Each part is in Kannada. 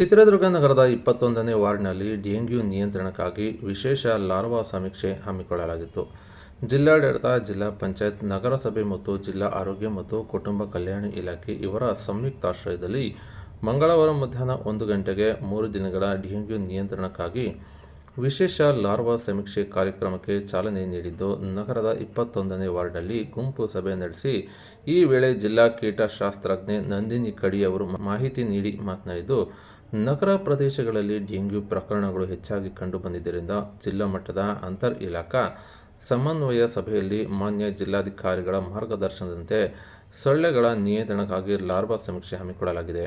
ಚಿತ್ರದುರ್ಗ ನಗರದ ಇಪ್ಪತ್ತೊಂದನೇ ವಾರ್ಡ್ನಲ್ಲಿ ಡೆಂಗ್ಯೂ ನಿಯಂತ್ರಣಕ್ಕಾಗಿ ವಿಶೇಷ ಲಾರ್ವಾ ಸಮೀಕ್ಷೆ ಹಮ್ಮಿಕೊಳ್ಳಲಾಗಿತ್ತು. ಜಿಲ್ಲಾಡಳಿತ, ಜಿಲ್ಲಾ ಪಂಚಾಯತ್, ನಗರಸಭೆ ಮತ್ತು ಜಿಲ್ಲಾ ಆರೋಗ್ಯ ಮತ್ತು ಕುಟುಂಬ ಕಲ್ಯಾಣ ಇಲಾಖೆ ಇವರ ಸಂಯುಕ್ತಾಶ್ರಯದಲ್ಲಿ ಮಂಗಳವಾರ ಮಧ್ಯಾಹ್ನ ಒಂದು ಗಂಟೆಗೆ ಮೂರು ದಿನಗಳ ಡೆಂಗ್ಯೂ ನಿಯಂತ್ರಣಕ್ಕಾಗಿ ವಿಶೇಷ ಲಾರ್ವಾ ಸಮೀಕ್ಷೆ ಕಾರ್ಯಕ್ರಮಕ್ಕೆ ಚಾಲನೆ ನೀಡಿದ್ದು, ನಗರದ ಇಪ್ಪತ್ತೊಂದನೇ ವಾರ್ಡ್ನಲ್ಲಿ ಗುಂಪು ಸಭೆ ನಡೆಸಿ ಈ ವೇಳೆ ಜಿಲ್ಲಾ ಕೀಟಶಾಸ್ತ್ರಜ್ಞೆ ನಂದಿನಿ ಕಡಿ ಅವರು ಮಾಹಿತಿ ನೀಡಿ ಮಾತನಾಡಿದ್ದು ನಗರ ಪ್ರದೇಶಗಳಲ್ಲಿ ಡೆಂಗ್ಯೂ ಪ್ರಕರಣಗಳು ಹೆಚ್ಚಾಗಿ ಕಂಡುಬಂದಿದ್ದರಿಂದ ಜಿಲ್ಲಾ ಮಟ್ಟದ ಅಂತರ್ ಇಲಾಖಾ ಸಮನ್ವಯ ಸಭೆಯಲ್ಲಿ ಮಾನ್ಯ ಜಿಲ್ಲಾಧಿಕಾರಿಗಳ ಮಾರ್ಗದರ್ಶನದಂತೆ ಸೊಳ್ಳೆಗಳ ನಿಯಂತ್ರಣಕ್ಕಾಗಿ ಲಾರ್ವಾ ಸಮೀಕ್ಷೆ ಹಮ್ಮಿಕೊಳ್ಳಲಾಗಿದೆ.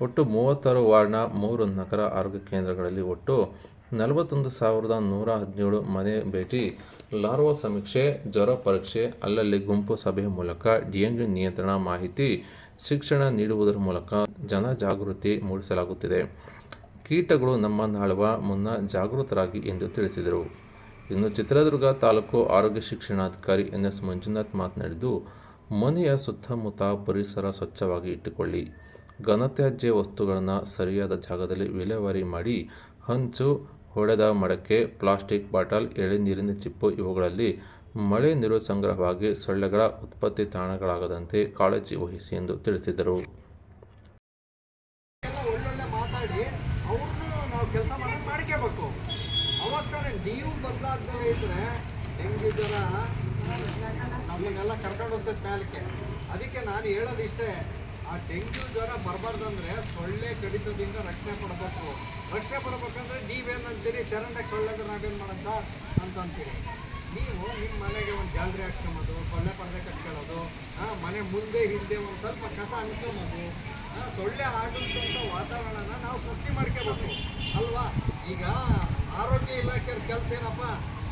ಒಟ್ಟು ಮೂವತ್ತಾರು ವಾರ್ಡ್ನ ಮೂರು ನಗರ ಆರೋಗ್ಯ ಕೇಂದ್ರಗಳಲ್ಲಿ ಒಟ್ಟು ನಲವತ್ತೊಂದು ಸಾವಿರದ ನೂರ ಹದಿನೇಳು ಮನೆ ಭೇಟಿ. ಲಾರ್ವಾ ಸಮೀಕ್ಷೆ, ಜ್ವರ ಪರೀಕ್ಷೆ, ಅಲ್ಲಲ್ಲಿ ಗುಂಪು ಸಭೆ ಮೂಲಕ ಡಿಎಂಜಿ ನಿಯಂತ್ರಣ ಮಾಹಿತಿ, ಶಿಕ್ಷಣ ನೀಡುವುದರ ಮೂಲಕ ಜನ ಜಾಗೃತಿ ಮೂಡಿಸಲಾಗುತ್ತಿದೆ. ಕೀಟಗಳು ನಮ್ಮ ನಾಳುವ ಮುನ್ನ ಜಾಗೃತರಾಗಿ ಎಂದು ತಿಳಿಸಿದರು. ಇನ್ನು ಚಿತ್ರದುರ್ಗ ತಾಲೂಕು ಆರೋಗ್ಯ ಶಿಕ್ಷಣಾಧಿಕಾರಿ ಎನ್ ಎಸ್ ಮಂಜುನಾಥ್ ಮಾತನಾಡಿದ್ದು, ಮನೆಯ ಸುತ್ತಮುತ್ತ ಪರಿಸರ ಸ್ವಚ್ಛವಾಗಿ ಇಟ್ಟುಕೊಳ್ಳಿ. ಘನತ್ಯಾಜ್ಯ ವಸ್ತುಗಳನ್ನು ಸರಿಯಾದ ಜಾಗದಲ್ಲಿ ವಿಲೇವಾರಿ ಮಾಡಿ ಹಂಚು ಹೊಡೆದ ಮಡಕೆ, ಪ್ಲಾಸ್ಟಿಕ್ ಬಾಟಲ್ ಎಳೆನೀರಿನ ಚಿಪ್ಪು ಇವುಗಳಲ್ಲಿ ಮಳೆ ನೀರು ಸಂಗ್ರಹವಾಗಿ ಸೊಳ್ಳೆಗಳ ಉತ್ಪತ್ತಿ ತಾಣಗಳಾಗದಂತೆ ಕಾಳಜಿ ವಹಿಸಿ ಎಂದು ತಿಳಿಸಿದರು. ನಾವು ನಮ್ಮನ್ನೆಲ್ಲ ಅದಕ್ಕೆ ನಾನು ಹೇಳೋದು ಇಷ್ಟೇ ಆ ಡೆಂಗ್ಯೂ ಜ್ವರ ಬರಬಾರ್ದಂದ್ರೆ ಸೊಳ್ಳೆ ಕಡಿತದಿಂದ ರಕ್ಷಣೆ ಪಡಬೇಕು ರಕ್ಷಣೆ ಪಡ್ಬೇಕಂದ್ರೆ ನೀವೇನಂತೀರಿ ಚರಂಡಕ್ಕೆ ಸೊಳ್ಳೆಗೆ ನಾವೇನು ಮಾಡೋಣ ಅಂತ ಅಂತೀರಿ ನೀವು ನಿಮ್ಮ ಮನೆಗೆ ಒಂದು ಜಾಲರಿ ಹಾಕ್ಸ್ಕೊಂಬೋದು, ಸೊಳ್ಳೆ ಪರದೆ ಕಟ್ಕೊಳ್ಳೋದು ಮನೆ ಮುಂದೆ ಹಿಂದೆ ಒಂದು ಸ್ವಲ್ಪ ಕಸ ಅನ್ಕೊಂಬೋದು ಸೊಳ್ಳೆ ಆಗುವಂಥ ವಾತಾವರಣನ ನಾವು ಸೃಷ್ಟಿ ಮಾಡ್ಕೋಬೇಕು. ಅಲ್ವಾ? ಈಗ ಆರೋಗ್ಯ ಇಲಾಖೆಯ ಕೆಲಸ ಏನಪ್ಪ?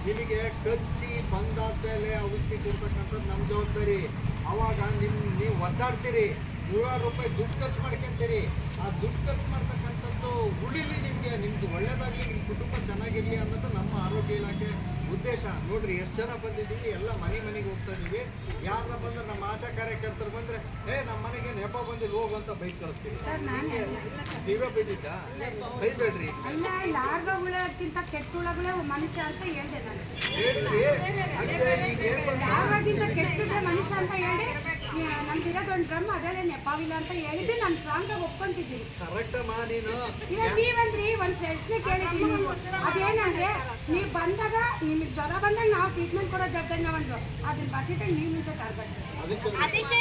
ನಿಮಗೆ ಕಚ್ಚಿ, ಬಂದಾದ್ಮೇಲೆ ಔಷಧಿ ಕೊಡ್ತಕ್ಕಂಥದ್ದು ನಮ್ಮ ಜವಾಬ್ದಾರಿ. ಅವಾಗ ನಿಮ್ಮ ನೀವು ಒದ್ದಾಡ್ತೀರಿ. ನೂರಾರು ರೂಪಾಯಿ ದುಡ್ಡು ಖರ್ಚು ಮಾಡ್ಕೊಂತೀರಿ. ಆ ದುಡ್ಡು ಖರ್ಚು ಮಾಡ್ತಕ್ಕಂಥದ್ದು ಉಳಿಲಿ ನಿಮಗೆ ನಿಮ್ದು ಒಳ್ಳೇದಾಗಲಿ ನಿಮ್ಮ ಕುಟುಂಬ ಚೆನ್ನಾಗಿರಲಿ ಅನ್ನೋದು ನಮ್ಮ ಆರೋಗ್ಯ ಇಲಾಖೆ ಉದ್ದೇಶ. ನೋಡ್ರಿ ಎಷ್ಟು ಜನ ಬಂದಿದ್ದೀವಿ ಎಲ್ಲ ಮನೆ ಮನೆಗೆ ಹೋಗ್ತಾ ಇದೀವಿ ಯಾರನ್ನ ಬಂದ್ರೆ ನಮ್ಮ ಆಶಾ ಕಾರ್ಯಕರ್ತರು ಬಂದರೆ ಏ ನಮ್ಮ ಮನೆಗೆ ನೆಪ ಬಂದಿಲ್ಲ ಹೋಗು ಅಂತ ಬೈಕ್ ಕಳಿಸ್ತೀವಿ. ನೀವೇ ಬೈದಿದ್ದ ಬೈಬೇಡ್ರಿ. ಕೆಟ್ಟ ಹುಳಗಳೇ ಮನುಷ್ಯ ಅಂತ ಹೇಳಿದೆ ನಾನು. ಹೇಳಿದ್ರಿ ಈಗ ಏನ್ ಮನುಷ್ಯ ಅಂತ ಹೇಳಿ ನಮ್ದಿರೋದು ಒಂದು ಡ್ರಮ್ ಅದೇ ನೆಪಾವಿಲ್ಲ ಅಂತ ಹೇಳಿದ್ದು ನಾನು ಸ್ಟ್ರಾಂಗಾಗಿ ಒಪ್ಕೊಂತಿದ್ದೀನಿ. ಕರೆಕ್ಟ್ ಅಮ್ಮ ನೀನು. ಇವಾಗ ನೀವಂದ್ರಿ ಒಂದು ಪ್ರಶ್ನೆ ಕೇಳಿದ್ದೀನಿ ನೀವು. ಅದೇನಂದ್ರೆ ನೀವು ಬಂದಾಗ ನಿಮಗೆ ಜ್ವರ ಬಂದಾಗ ನಾವು ಟ್ರೀಟ್ಮೆಂಟ್ ಕೊಡೋ ಜವಾಬ್ದಾರಿ ನಾವಂದ್ರು ಅದನ್ನ ಬರ್ತಿದ್ದಾಗ ನೀವು ಮುಂದೆ ತರಬೇಕು. ಅದಕ್ಕೆ